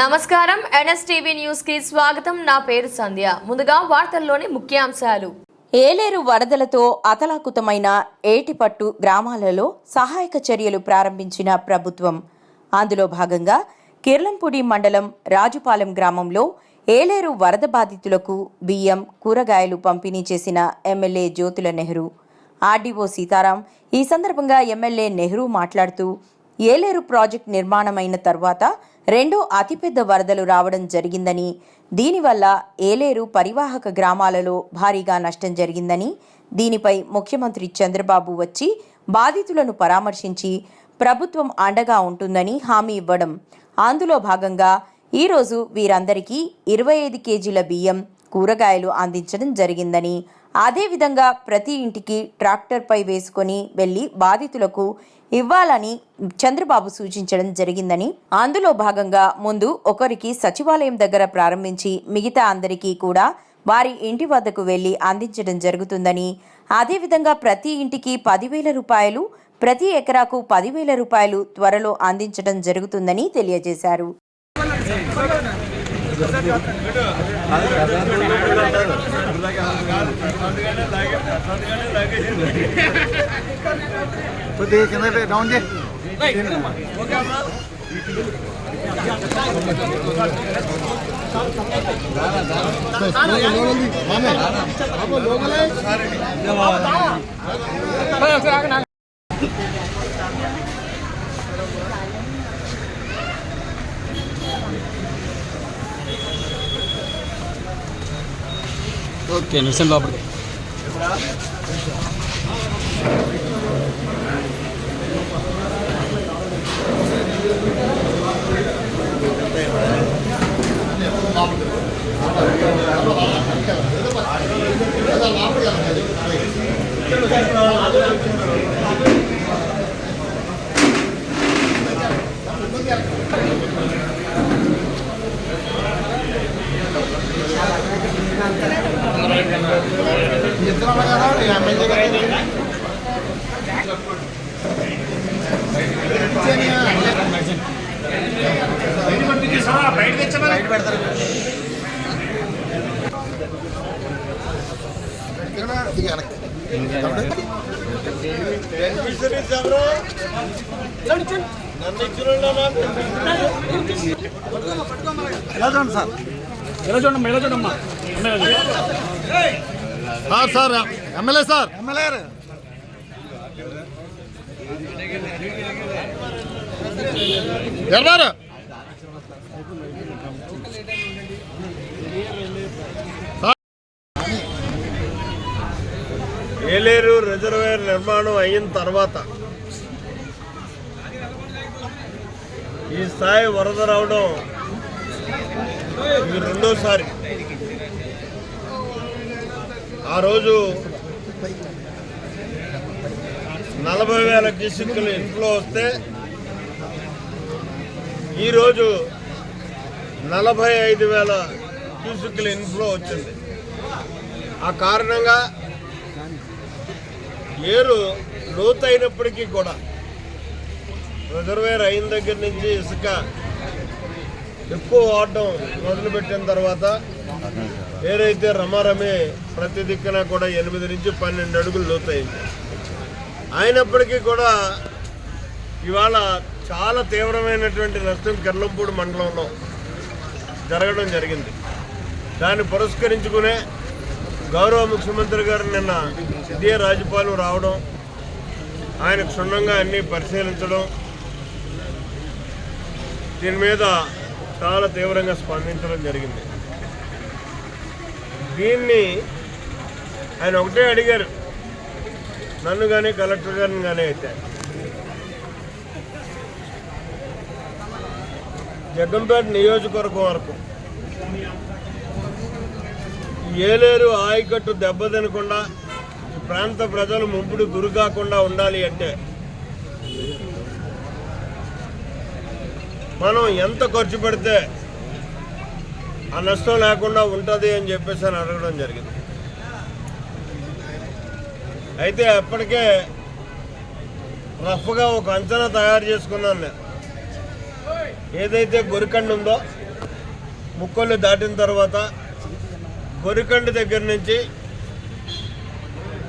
నమస్కారం. ఎన్ఎస్టీవీ న్యూస్కి స్వాగతం. నా పేరు సంధ్య. ముందుగా వార్తల్లోని ముఖ్యాంశాలు. ఏలేరు వరదలతో అతలాకుతమైన ఏటిపట్టు గ్రామాలలో సహాయక చర్యలు ప్రారంభించిన ప్రభుత్వం. అందులో భాగంగా కిర్లంపూడి మండలం రాజుపాలెం గ్రామంలో ఏలేరు వరద బాధితులకు బియ్యం కూరగాయలు పంపిణీ చేసిన ఎమ్మెల్యే జ్యోతుల నెహ్రూ. ఆర్డీఓ సీతారాం ఈ సందర్భంగా ఎమ్మెల్యే నెహ్రూ మాట్లాడుతూ ఏలేరు ప్రాజెక్ట్ నిర్మాణమైన తర్వాత రెండో అతిపెద్ద వరదలు రావడం జరిగిందని దీనివల్ల ఏలేరు పరివాహక గ్రామాలలో భారీగా నష్టం జరిగిందని దీనిపై ముఖ్యమంత్రి చంద్రబాబు వచ్చి బాధితులను పరామర్శించి ప్రభుత్వం అండగా ఉంటుందని హామీ ఇవ్వడం. అందులో భాగంగా ఈరోజు వీరందరికీ ఇరవై ఐదు కేజీల బియ్యం కూరగాయలు అందించడం జరిగిందని అదేవిధంగా ప్రతి ఇంటికి ట్రాక్టర్పై వేసుకొని వెళ్ళి బాధితులకు ఇవ్వాలని చంద్రబాబు సూచించడం జరిగిందని. అందులో భాగంగా ముందు ఒకరికి సచివాలయం దగ్గర ప్రారంభించి మిగతా అందరికీ కూడా వారి ఇంటి వద్దకు వెళ్ళి అందించడం జరుగుతుందని. అదేవిధంగా ప్రతి ఇంటికి పదివేల రూపాయలు ప్రతి ఎకరాకు పదివేల రూపాయలు త్వరలో అందించడం జరుగుతుందని తెలియజేశారు. కొద్దిగా కింద డౌన్ చేయి ఓకే నిమిషం లోపలికి Thank you కదా బయట పెడతారు దిగి వెనక్కి. ఎలా చూడండి సార్? ఎలా చూడమ్మా ఎలా చూడమ్మా sir sir MLA sir. MLA ఎవరు ఏలేరు రిజర్వేర్ నిర్మాణం అయిన తర్వాత ఈ స్థాయి వరద రావడం ఇది రెండోసారి. ఆ రోజు నలభై వేల కిసుకులు ఇంట్లో వస్తే ఈరోజు నలభై ఐదు వేల క్యూసిక్ల ఇన్ఫ్లో వచ్చింది. ఆ కారణంగా ఏరు లోతైనప్పటికీ కూడా రిజర్వేర్ అయిన దగ్గర నుంచి ఇసుక ఎక్కువ వాడడం మొదలుపెట్టిన తర్వాత ఏదైతే రమారమే ప్రతి దిక్కున కూడా ఎనిమిది నుంచి పన్నెండు అడుగులు లోతైంది. అయినప్పటికీ కూడా ఇవాళ చాలా తీవ్రమైనటువంటి నష్టం కర్లంపూడి మండలంలో జరగడం జరిగింది. దాన్ని పురస్కరించుకునే గౌరవ ముఖ్యమంత్రి గారు నిన్న ఇదే రాజపాలెం రావడం ఆయన క్షుణ్ణంగా అన్నీ పరిశీలించడం దీని మీద చాలా తీవ్రంగా స్పందించడం జరిగింది. దీన్ని ఆయన ఒకటే అడిగారు నన్ను కానీ కలెక్టర్ గారిని కానీ అయితే. జగ్గంపేట నియోజకవర్గం వరకు. ఏలేరు ఆయకట్టు దెబ్బతినకుండా ప్రాంత ప్రజలు ముంపుడు గురి కాకుండా ఉండాలి అంటే మనం ఎంత ఖర్చు పెడితే ఆ నష్టం లేకుండా ఉంటుంది అని చెప్పేసి అని అడగడం జరిగింది. అయితే అప్పటికే రఫ్గా ఒక అంచనా తయారు చేసుకున్నాను నేను. ఏదైతే గొరికండ ఉందో ముక్కొల్లు దాటిన తర్వాత గొరికండి దగ్గర నుంచి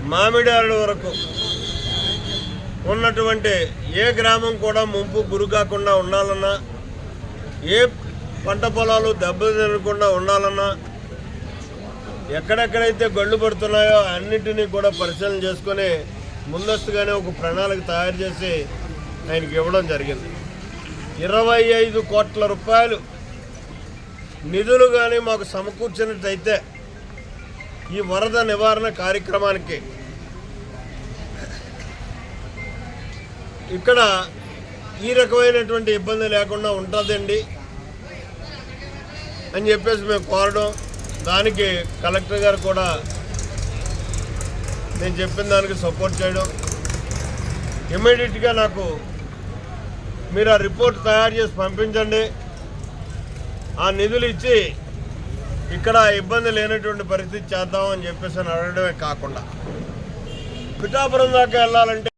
మామిడాడు వరకు ఉన్నటువంటి ఏ గ్రామం కూడా ముంపు గురి కాకుండా ఉండాలన్నా ఏ పంట పొలాలు దెబ్బతినకుండా ఉండాలన్నా ఎక్కడెక్కడైతే గళ్ళు పడుతున్నాయో అన్నింటినీ కూడా పరిశీలన చేసుకొని ముందస్తుగానే ఒక ప్రణాళిక తయారు చేసి ఆయనకి ఇవ్వడం జరిగింది. ఇరవై ఐదు కోట్ల రూపాయలు నిధులు కానీ మాకు సమకూర్చినట్టయితే ఈ వరద నివారణ కార్యక్రమానికి ఇక్కడ ఈ రకమైనటువంటి ఇబ్బంది లేకుండా ఉంటుందండి అని చెప్పేసి మేము కోరడం. దానికి కలెక్టర్ గారు కూడా నేను చెప్పిన దానికి సపోర్ట్ చేయడం. ఇమ్మీడియట్గా నాకు మీరు ఆ రిపోర్ట్ తయారు చేసి పంపించండి. ఆ నిధులు ఇచ్చి ఇక్కడ ఇబ్బంది లేనటువంటి పరిస్థితి చేద్దామని చెప్పేసి అని అడగడమే కాకుండా. పిఠాపురం దాకా వెళ్ళాలంటే